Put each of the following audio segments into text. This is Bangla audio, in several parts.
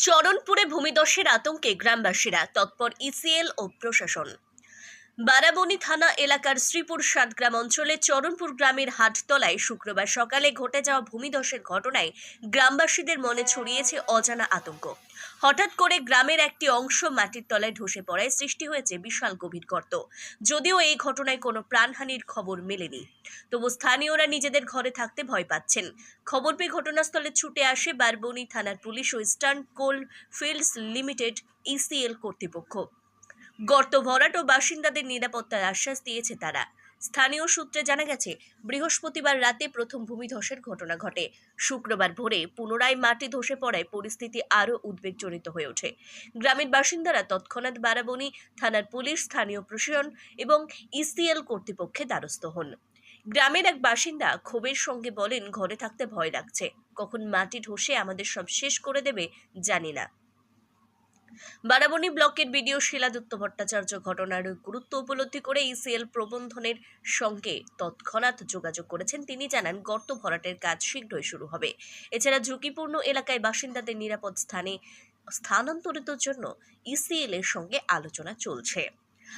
চরণপুরে ভূমিদস্যের আতঙ্কে গ্রামবাসীরা তৎপর ইসিএল ও প্রশাসন। বারাবণী থানা এলাকার শ্রীপুর সাতগ্রাম অঞ্চলে চরণপুর গ্রামের হাটতলায় শুক্রবার সকালে ঘটে যাওয়া ভূমিধসের ঘটনায় গ্রামবাসীদের মনে ছড়িয়েছে অজানা আতঙ্ক। হঠাৎ করে গ্রামের একটি অংশ মাটির তলায় ধসে পড়ায় সৃষ্টি হয়েছে বিশাল গভীর গর্ত। যদিও এই ঘটনায় কোনো প্রাণহানির খবর মেলেনি। তবু স্থানীয়রা নিজেদের ঘরে থাকতে ভয় পাচ্ছেন। খবর পেয়ে ঘটনাস্থলে ছুটে আসে বারবনি থানার পুলিশ ও Eastern Coal Fields Limited, ECL কর্তৃপক্ষ। গর্ত ভরাট ও বাসিন্দাদের নিরাপত্তার আশ্বাস দিয়েছে তারা। স্থানীয় সূত্রে জানা গেছে, বৃহস্পতিবার রাতে প্রথম ভূমিধসের ঘটনা ঘটে। শুক্রবার ভোরে পুনরায় মাটি ধসে পড়ায় পরিস্থিতি আরও উদ্বেগজনিত হয়ে ওঠে। গ্রামের বাসিন্দারা তৎক্ষণাৎ বারাবণী থানার পুলিশ, স্থানীয় প্রশাসন এবং ইসিএল কর্তৃপক্ষের দ্বারস্থ হন। গ্রামের এক বাসিন্দা ক্ষোভের সঙ্গে বলেন, ঘরে থাকতে ভয় লাগছে। কখন মাটি ধসে আমাদের সব শেষ করে দেবে জানি না। বারাবণী ব্লকের বিডিও শিলাদত্ত ভট্টাচার্য ঘটনার গুরুত্ব উপলব্ধি করে ইসিএল প্রবন্ধনের সঙ্গে তৎক্ষণাৎ যোগাযোগ করেছেন। তিনি জানান, গর্ত ভরাটের কাজ শীঘ্রই শুরু হবে। এছাড়া ঝুঁকিপূর্ণ এলাকায় বাসিন্দাদের নিরাপদ স্থানে স্থানান্তরিত জন্য ইসিএল এর সঙ্গে আলোচনা চলছে।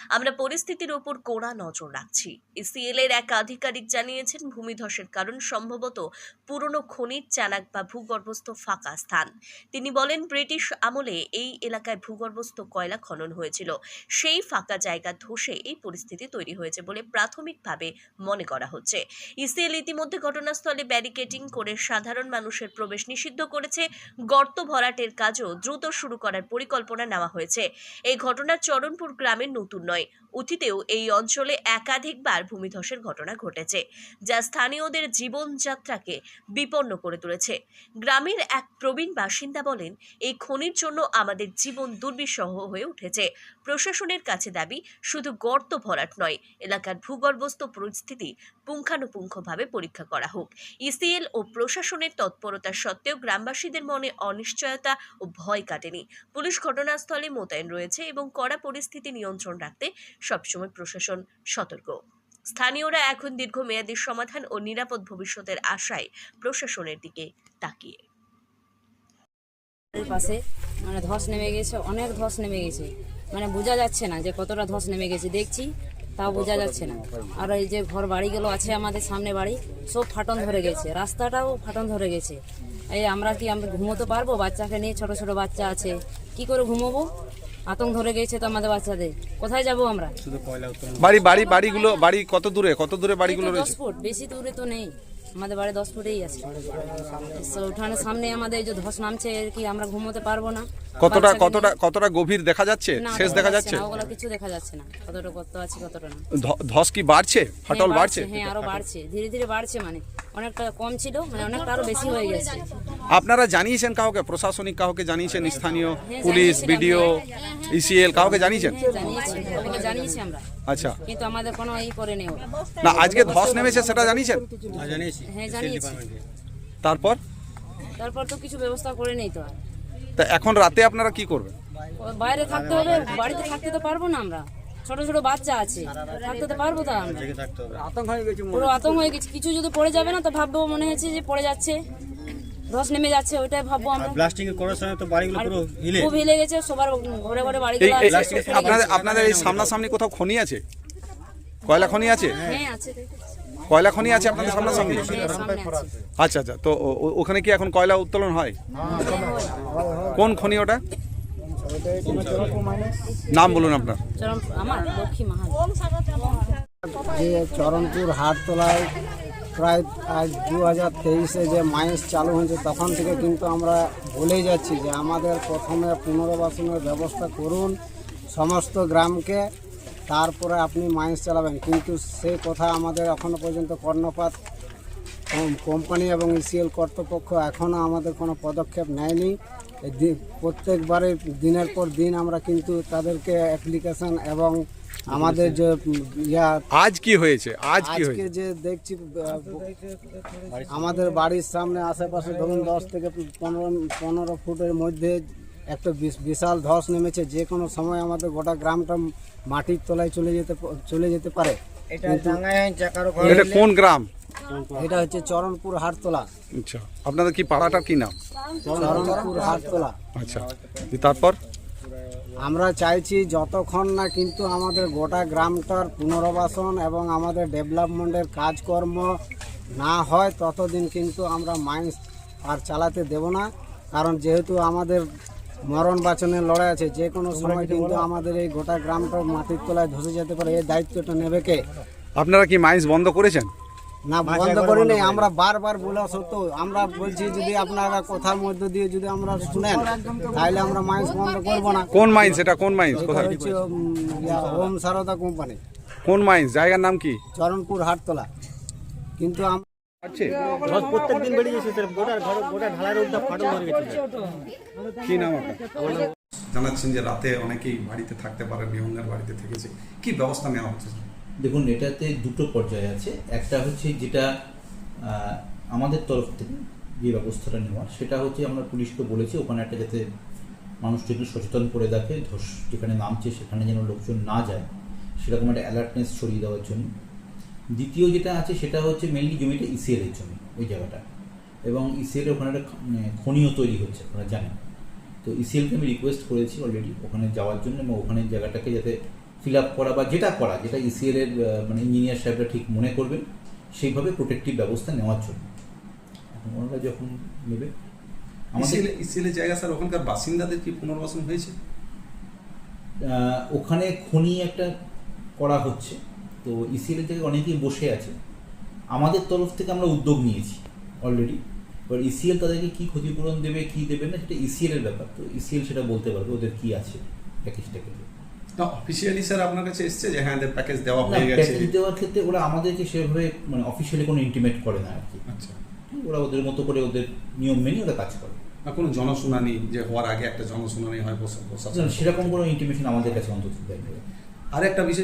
আমরা পরিস্থিতির ওপর কড়া নজর রাখছি। ইসিএল এর এক আধিকারিক জানিয়েছেন, ভূমিধসের কারণ সম্ভবত পুরনো খনির চানাক বা ভূগর্ভস্থ ফাঁকা স্থান। তিনি বলেন, ব্রিটিশ আমলে এই এলাকায় ভূগর্ভস্থ কয়লা খনন হয়েছিল। সেই ফাঁকা জায়গা ধসে এই পরিস্থিতি তৈরি হয়েছে বলে প্রাথমিকভাবে মনে করা হচ্ছে। ইসিএল ইতিমধ্যে ঘটনাস্থলে ব্যারিকেডিং করে সাধারণ মানুষের প্রবেশ নিষিদ্ধ করেছে। গর্ত ভরাটের কাজও দ্রুত শুরু করার পরিকল্পনা নেওয়া হয়েছে। এই ঘটনা চরণপুর গ্রামের নতুন নয় অতীতেও এই অঞ্চলে একাধিকবার ভূমিধসের ঘটনা ঘটেছে, যা স্থানীয়দের জীবনযাত্রাকে বিপন্ন করে তুলেছে। গ্রামের এক প্রবীণ বাসিন্দা বলেন, এই খনির জন্য আমাদের জীবন দুর্বিষহ হয়ে উঠেছে। প্রশাসনের কাছে দাবি, শুধু গর্ত ভরাট নয়, এলাকার ভূগর্ভস্থ পরিস্থিতি পুঙ্খানুপুঙ্খভাবে পরীক্ষা করা হোক। ইসিএল ও প্রশাসনের তৎপরতা সত্ত্বেও গ্রামবাসীদের মনে অনিশ্চয়তা ও ভয় কাটেনি। পুলিশ ঘটনাস্থলে মোতায়েন রয়েছে এবং কড়া পরিস্থিতি নিয়ন্ত্রণ রাখতে সবসময় প্রশাসন সতর্ক। স্থানীয়রা এখন দীর্ঘমেয়াদী সমাধান ও নিরাপদ ভবিষ্যতের আশায় প্রশাসনের দিকে তাকিয়ে। পাশে মানে ধস নেমে গেছে, অনেক ধস নেমে গেছে। মানে বোঝা যাচ্ছে না যে কতটা ধস নেমে গেছে, দেখছি, তাও বোঝা যাচ্ছে না। আর এই যে ঘর বাড়িগুলো আছে আমাদের সামনে বাড়ি, সব ফাটন ধরে গেছে, রাস্তাটাও ফাটন ধরে গেছে। এই আমরা কি, আমরা ঘুমোতে পারব? বাচ্চাকে নিয়ে ছোট ছোট বাচ্চা আছে, কি করে ঘুমোবো? আতঙ্ক ধরে গেছে তো আমাদের বাচ্চাদের। কোথায় যাব আমরা? বাড়ি বাড়ি বাড়িগুলো বাড়ি কত দূরে? কত দূরে বাড়িগুলো রয়েছে? ফুট বেশি দূরে তো নেই। আমাদের বাড়ি দশ ফুটেই আছে। তো উঠানের সামনে আমাদের এই যে ধস নামছে এর কি আমরা ঘুমোতে পারব না? কতটা কতটা কতটা গভীর দেখা যাচ্ছে? শেষ দেখা যাচ্ছে না, ওগুলো কিছু দেখা যাচ্ছে না। কতটা কত আছে কতটা না। ধ- ধস কি বাড়ছে? ফাটল হ্যাঁ, বাড়ছে? হ্যাঁ আরও বাড়ছে ধীরে ধীরে বাড়ছে মানে। অনেকটা কম ছিল মানে অনেকটা আরও বেশি হয়ে গেছে। আপনারা জানিয়েছেন কাউকে? প্রশাসনিক কাউকে জানিয়েছেন? স্থানীয় হ্যাঁ, পুলিশ বিডিও ইসিএল কাউকে জানিয়েছেন? হ্যাঁ, জানিয়েছি আমরা। আচ্ছা। কিন্তু আমাদের কোনো ই করে নেই না আজকে ধস নেমেছে সেটা জানিয়েছেন? হ্যাঁ জানিয়েছি। তারপর? তারপর তো কিছু ব্যবস্থা করে নেই তো আর। তা এখন রাতে আপনারা কি করবেন? বাইরে থাকতে হবে বাড়িতে থাকতে তো পারব না আমরা। ছোট ছোট বাচ্চা আছে। থাকতে তো পারব তো আমরা? পুরো আতঙ্ক হয়ে গেছে। কিছু যদি পড়ে যাবে না তো ভাববো মনে হচ্ছে যে পড়ে যাচ্ছে। ধস নেমে যাচ্ছে ওইটাই ভাববো আমরা। ব্লাস্টিং করার সময় তো বাড়িগুলো পুরো হিলে। খুব হিলে গেছে সবার ঘরে ঘরে এই বাড়িগুলো আছে আপনাদের আপনাদের এই সামনাসামনি কোথাও খনি আছে? কয়লা খনি আছে? হ্যাঁ আছে কয়লা খনি আছে আপনাদের সামনাসামনি? হ্যাঁ, সামনে আছে। আচ্ছা আচ্ছা। তো ও- ও- ওখানে কি এখন কয়লা উত্তোলন হয়। কোন খনি ওটা? নাম বলুন আপনার। চরম আমার লক্ষ্মী মাহাল যে চরণপুর হাটতলায় প্রায় আজ দু হাজার তেইশে যে মাইন্স চালু হয়েছে তখন থেকে কিন্তু আমরা বলেই যাচ্ছি যে আমাদের প্রথমে পুনর্বাসনের ব্যবস্থা করুন সমস্ত গ্রামকে তারপরে আপনি মাইন্স চালাবেন। কিন্তু সেই কথা আমাদের এখনও পর্যন্ত কর্ণপাত কোম্পানি এবং ইসিএল কর্তৃপক্ষ এখনও আমাদের কোনো পদক্ষেপ নেয়নি। প্রত্যেকবারে দিনের পর দিন আমরা কিন্তু তাদেরকে অ্যাপ্লিকেশন এবং আমাদের যে ইয়া আজ কি হয়েছে? আজ কি আজকে হয়েছে? যে দেখছি আমাদের বাড়ির সামনে আশেপাশে ধরুন দশ থেকে পনেরো পনেরো ফুটের মধ্যে একটা বিশ- বিশাল ধস নেমেছে যে কোনো সময় আমাদের গোটা গ্রামটা মাটির তলায় চলে যেতে চলে যেতে পারে। এটা কোন গ্রাম? এটা হচ্ছে চরণপুর হাটতলা। আচ্ছা আপনাদের কি পাড়াটার কি নাম? চরণপুর হাটতলা। আচ্ছা তারপর? আমরা চাইছি যতক্ষণ না কিন্তু আমাদের গোটা গ্রামটার পুনর্বাসন এবং আমাদের ডেভেলপমেন্টের কাজকর্ম না হয় ততদিন কিন্তু আমরা মাইন্স আর চালাতে দেব না। কারণ যেহেতু আমাদের মরণ বাচনের লড়াই আছে যে কোনো সময় কিন্তু আমাদের এই গোটা গ্রামটা মাটির তলায় ধসে যেতে পারে এই দায়িত্বটা নেবে কে? আপনারা কি মাইন্স বন্ধ করেছেন? না বন্ধ করি নেই আমরা বারবার বলা সত্ত্বেও আমরা বলছি যদি আপনারা কথার মধ্যে দিয়ে যদি আমরা শুনেন তাহলে আমরা মাইন্স বন্ধ করব না। কোন মাইন্স এটা কোন মাইন্স কোথায়? ওম সারদা কোম্পানি কোন মাইন্স জায়গার নাম কি? চরণপুর হাটতলা। কিন্তু আম- প্রত্যেক দিন বেড়ে যাচ্ছে স্যার গোটা গোটা ঢালাই রোডটা ফাটল ধরে গেছে। কি নাম আপনার? জানাচ্ছেন যে রাতে অনেকেই বাড়িতে থাকতে পারেন নিহঙ্গার বাড়িতে থেকেছে। কি ব্যবস্থা নেওয়া হচ্ছে? দেখুন, এটাতে দুটো পর্যায়ে আছে। একটা হচ্ছে যেটা আমাদের তরফ থেকে যে ব্যবস্থাটা নেওয়া, সেটা হচ্ছে আমরা পুলিশকে বলেছি, ওখানে একটা যাতে মানুষকে একটু সচেতন করে দেখে, ধস, যেখানে নামছে, সেখানে যেন লোকজন না যায়, সেরকম একটা অ্যালার্টনেস ছড়িয়ে দেওয়ার জন্য। দ্বিতীয় যেটা আছে, সেটা হচ্ছে মেনলি জমিটা ইসিএলের জমি ওই জায়গাটা। এবং ইসিএল ওখানে একটা মানে খনিও তৈরি হচ্ছে, আপনারা জানেন। তো ইসিএলকে আমি রিকোয়েস্ট করেছি অলরেডি ওখানে যাওয়ার জন্য, এবং ওখানে জায়গাটাকে যাতে ফিল আপ করা বা যেটা করা যেটা ইসিএল এর মানে ইঞ্জিনিয়ার সাহেবরা ঠিক মনে করবেন সেইভাবে প্রোটেক্টিভ ব্যবস্থা নেওয়ার জন্য। এখন ওনারা যখন নেবে আমাদের ইসিএলের জায়গা স্যার ওখানকার বাসিন্দাদের কি পুনর্বাসন হয়েছে? ওখানে খনি একটা করা হচ্ছে তো ইসিএল এর জায়গায় অনেকেই বসে আছে। আমাদের তরফ থেকে আমরা উদ্যোগ নিয়েছি অলরেডি এবার ইসিএল তাদেরকে কি ক্ষতিপূরণ দেবে কি দেবে না সেটা ইসিএল এর ব্যাপার। তো ইসিএল সেটা বলতে পারবে ওদের কি আছে প্যাকেজ ট্যাকেজ না অফিসিয়ালি স্যার আপনার কাছে এসছে যে হ্যাঁ এদের প্যাকেজ দেওয়া হয়ে গেছে। প্যাকেজ দেওয়ার ক্ষেত্রে ওরা আমাদেরকে সেভাবে মানে অফিসিয়ালি কোনো ইন্টিমেট করে না আর কি। আচ্ছা। ওরা ওদের মতো করে ওদের নিয়ম মেনে ওরা কাজ করে। না কোনো জনশুনানি যে হওয়ার আগে একটা জনশুনানি হয় সেরকম কোনো ইন্টিমেশন আমাদের কাছে অন্তত দেয়। আর একটা বিষয়